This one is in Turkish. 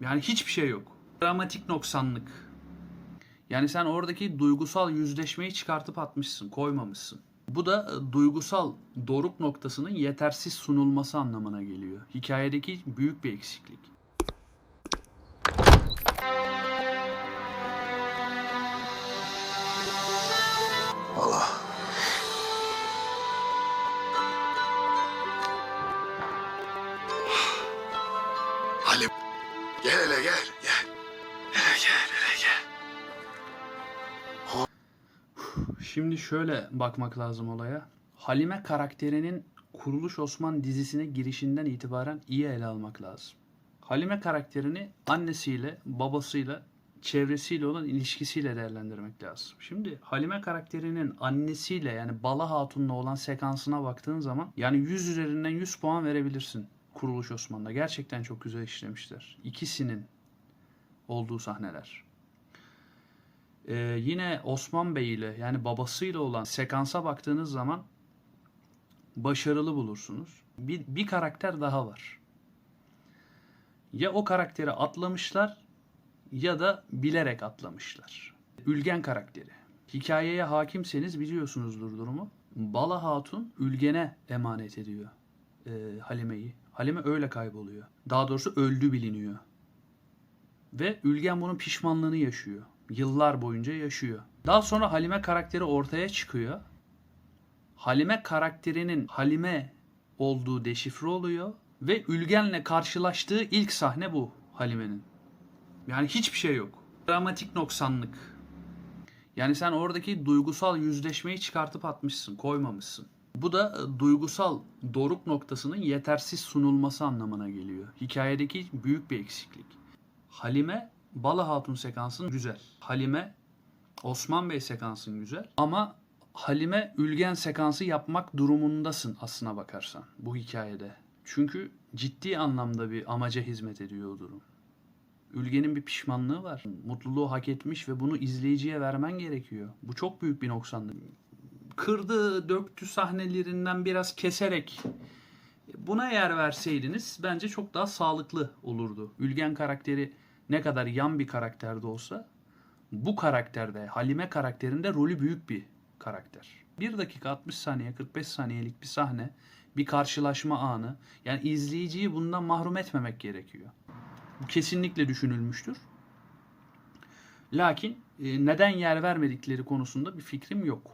Yani hiçbir şey yok. Dramatik noksanlık. Yani sen oradaki duygusal yüzleşmeyi çıkartıp atmışsın, koymamışsın. Bu da e, duygusal doruk noktasının yetersiz sunulması anlamına geliyor. Hikayedeki büyük bir eksiklik. Gel hele gel. Gel. Hele gel hele gel. Şimdi şöyle bakmak lazım olaya. Halime karakterinin Kuruluş Osman dizisine girişinden itibaren iyi ele almak lazım. Halime karakterini annesiyle, babasıyla, çevresiyle olan ilişkisiyle değerlendirmek lazım. Şimdi Halime karakterinin annesiyle yani Bala Hatun'la olan sekansına baktığın zaman yani 100 üzerinden 100 puan verebilirsin Kuruluş Osman'da. Gerçekten çok güzel işlemişler. İkisinin olduğu sahneler. Ee, yine Osman Bey ile yani babasıyla olan sekansa baktığınız zaman başarılı bulursunuz. Bir, bir karakter daha var. Ya o karakteri atlamışlar ya da bilerek atlamışlar. Ülgen karakteri. Hikayeye hakimseniz biliyorsunuzdur durumu. Bala Hatun Ülgen'e emanet ediyor e, Halime'yi. Halime öyle kayboluyor. Daha doğrusu öldü biliniyor. Ve Ülgen bunun pişmanlığını yaşıyor. Yıllar boyunca yaşıyor. Daha sonra Halime karakteri ortaya çıkıyor. Halime karakterinin Halime olduğu deşifre oluyor. Ve Ülgen'le karşılaştığı ilk sahne bu Halime'nin. Yani hiçbir şey yok. Dramatik noksanlık. Yani sen oradaki duygusal yüzleşmeyi çıkartıp atmışsın, koymamışsın. Bu da e, duygusal doruk noktasının yetersiz sunulması anlamına geliyor. Hikayedeki büyük bir eksiklik. Halime Bala Hatun sekansın güzel. Halime Osman Bey sekansın güzel. Ama Halime Ülgen sekansı yapmak durumundasın aslına bakarsan bu hikayede. Çünkü ciddi anlamda bir amaca hizmet ediyor o durum. Ülgenin bir pişmanlığı var. Mutluluğu hak etmiş ve bunu izleyiciye vermen gerekiyor. Bu çok büyük bir noksanlık. Kırdı, döktü sahnelerinden biraz keserek buna yer verseydiniz bence çok daha sağlıklı olurdu. Ülgen karakteri ne kadar yan bir karakterde olsa bu karakterde Halime karakterinde rolü büyük bir karakter. 1 dakika 60 saniye 45 saniyelik bir sahne bir karşılaşma anı yani izleyiciyi bundan mahrum etmemek gerekiyor. Bu kesinlikle düşünülmüştür. Lakin e, neden yer vermedikleri konusunda bir fikrim yok.